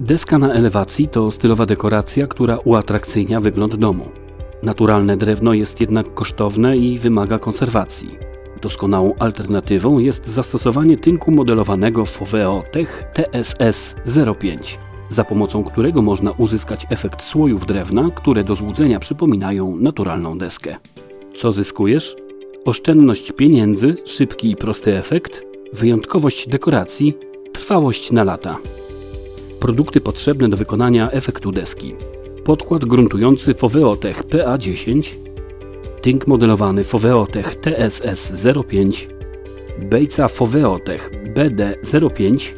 Deska na elewacji to stylowa dekoracja, która uatrakcyjnia wygląd domu. Naturalne drewno jest jednak kosztowne i wymaga konserwacji. Doskonałą alternatywą jest zastosowanie tynku modelowanego Foveo Tech TSS 05, za pomocą którego można uzyskać efekt słojów drewna, które do złudzenia przypominają naturalną deskę. Co zyskujesz? Oszczędność pieniędzy, szybki i prosty efekt, wyjątkowość dekoracji, trwałość na lata. Produkty potrzebne do wykonania efektu deski. Podkład gruntujący Foveotech PA10, tynk modelowany Foveotech TSS 05, bejca Foveotech BD05,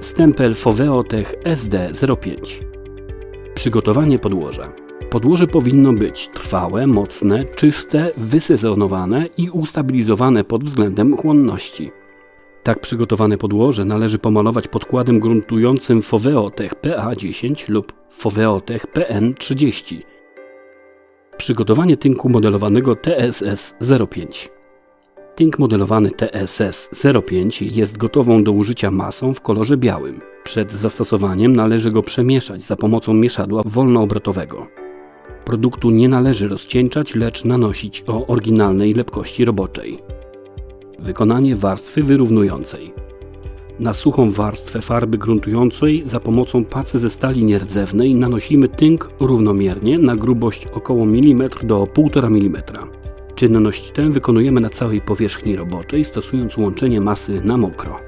stempel Foveotech SD05. Przygotowanie podłoża. Podłoże powinno być trwałe, mocne, czyste, wysezonowane i ustabilizowane pod względem chłonności. Tak przygotowane podłoże należy pomalować podkładem gruntującym Foveotech PA10 lub Foveotech PN30. Przygotowanie tynku modelowanego TSS 05. Tynk modelowany TSS 05 jest gotową do użycia masą w kolorze białym. Przed zastosowaniem należy go przemieszać za pomocą mieszadła wolnoobrotowego. Produktu nie należy rozcieńczać, lecz nanosić o oryginalnej lepkości roboczej. Wykonanie warstwy wyrównującej. Na suchą warstwę farby gruntującej za pomocą pacy ze stali nierdzewnej nanosimy tynk równomiernie na grubość około mm do 1,5 mm. Czynność tę wykonujemy na całej powierzchni roboczej, stosując łączenie masy na mokro.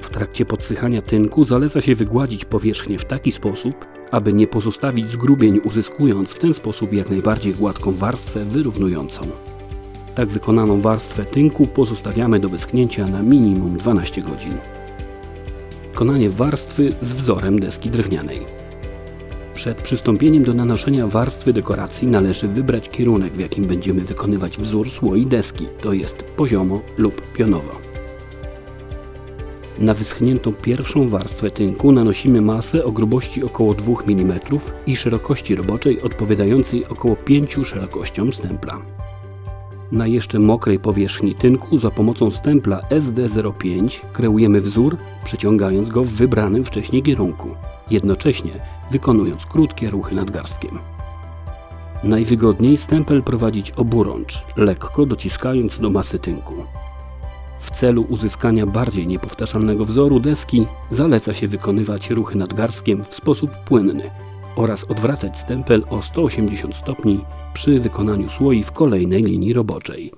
W trakcie podsychania tynku zaleca się wygładzić powierzchnię w taki sposób, aby nie pozostawić zgrubień, uzyskując w ten sposób jak najbardziej gładką warstwę wyrównującą. Tak wykonaną warstwę tynku pozostawiamy do wyschnięcia na minimum 12 godzin. Wykonanie warstwy z wzorem deski drewnianej. Przed przystąpieniem do nanoszenia warstwy dekoracji należy wybrać kierunek, w jakim będziemy wykonywać wzór słoi deski, to jest poziomo lub pionowo. Na wyschniętą pierwszą warstwę tynku nanosimy masę o grubości około 2 mm i szerokości roboczej odpowiadającej około 5 szerokościom stempla. Na jeszcze mokrej powierzchni tynku za pomocą stempla SD05 kreujemy wzór, przeciągając go w wybranym wcześniej kierunku, jednocześnie wykonując krótkie ruchy nadgarstkiem. Najwygodniej stempel prowadzić oburącz, lekko dociskając do masy tynku. W celu uzyskania bardziej niepowtarzalnego wzoru deski zaleca się wykonywać ruchy nadgarstkiem w sposób płynny oraz odwracać stempel o 180 stopni przy wykonaniu słoi w kolejnej linii roboczej.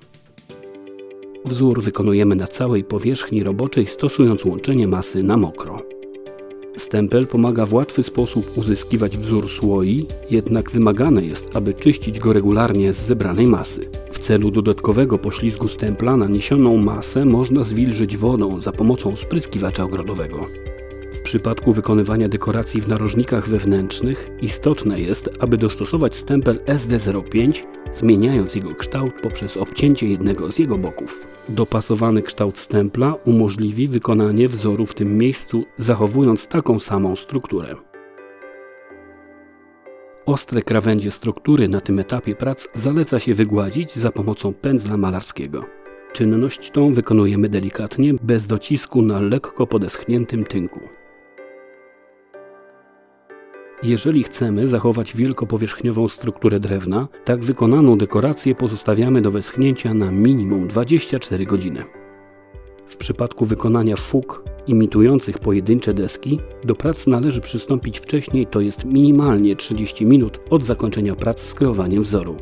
Wzór wykonujemy na całej powierzchni roboczej stosując łączenie masy na mokro. Stempel pomaga w łatwy sposób uzyskiwać wzór słoi, jednak wymagane jest, aby czyścić go regularnie z zebranej masy. W celu dodatkowego poślizgu stempla naniesioną masę można zwilżyć wodą za pomocą spryskiwacza ogrodowego. Przypadku wykonywania dekoracji w narożnikach wewnętrznych istotne jest, aby dostosować stempel SD05, zmieniając jego kształt poprzez obcięcie jednego z jego boków. Dopasowany kształt stempla umożliwi wykonanie wzoru w tym miejscu, zachowując taką samą strukturę. Ostre krawędzie struktury na tym etapie prac zaleca się wygładzić za pomocą pędzla malarskiego. Czynność tą wykonujemy delikatnie, bez docisku na lekko podeschniętym tynku. Jeżeli chcemy zachować wielkopowierzchniową strukturę drewna, tak wykonaną dekorację pozostawiamy do weschnięcia na minimum 24 godziny. W przypadku wykonania fug imitujących pojedyncze deski, do prac należy przystąpić wcześniej, to jest minimalnie 30 minut od zakończenia prac z kreowaniem wzoru.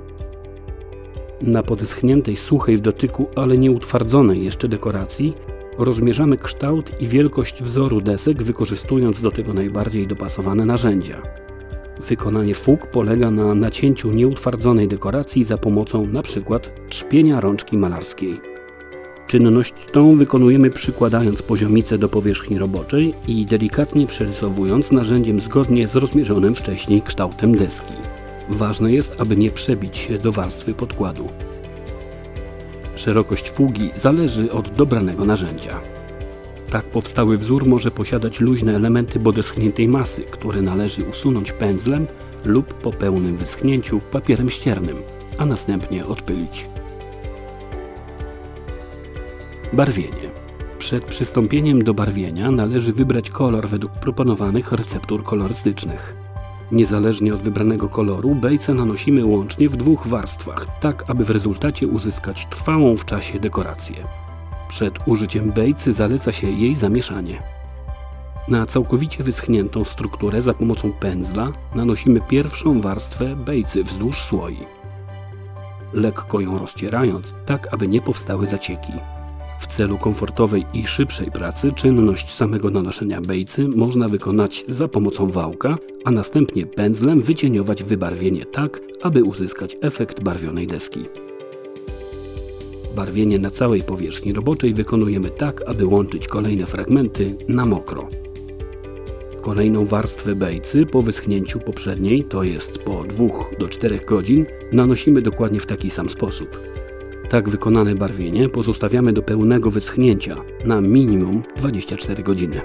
Na podeschniętej, suchej w dotyku, ale nie utwardzonej jeszcze dekoracji rozmierzamy kształt i wielkość wzoru desek, wykorzystując do tego najbardziej dopasowane narzędzia. Wykonanie fug polega na nacięciu nieutwardzonej dekoracji za pomocą np. trzpienia rączki malarskiej. Czynność tą wykonujemy przykładając poziomicę do powierzchni roboczej i delikatnie przerysowując narzędziem zgodnie z rozmierzonym wcześniej kształtem deski. Ważne jest, aby nie przebić się do warstwy podkładu. Szerokość fugi zależy od dobranego narzędzia. Tak powstały wzór może posiadać luźne elementy podeschniętej masy, które należy usunąć pędzlem lub po pełnym wyschnięciu papierem ściernym, a następnie odpylić. Barwienie. Przed przystąpieniem do barwienia należy wybrać kolor według proponowanych receptur kolorystycznych. Niezależnie od wybranego koloru, bejce nanosimy łącznie w dwóch warstwach, tak aby w rezultacie uzyskać trwałą w czasie dekorację. Przed użyciem bejcy zaleca się jej zamieszanie. Na całkowicie wyschniętą strukturę za pomocą pędzla nanosimy pierwszą warstwę bejcy wzdłuż słoi. Lekko ją rozcierając, tak aby nie powstały zacieki. W celu komfortowej i szybszej pracy czynność samego nanoszenia bejcy można wykonać za pomocą wałka, a następnie pędzlem wycieniować wybarwienie tak, aby uzyskać efekt barwionej deski. Barwienie na całej powierzchni roboczej wykonujemy tak, aby łączyć kolejne fragmenty na mokro. Kolejną warstwę bejcy po wyschnięciu poprzedniej, to jest po 2 do 4 godzin, nanosimy dokładnie w taki sam sposób. Tak wykonane barwienie pozostawiamy do pełnego wyschnięcia na minimum 24 godziny.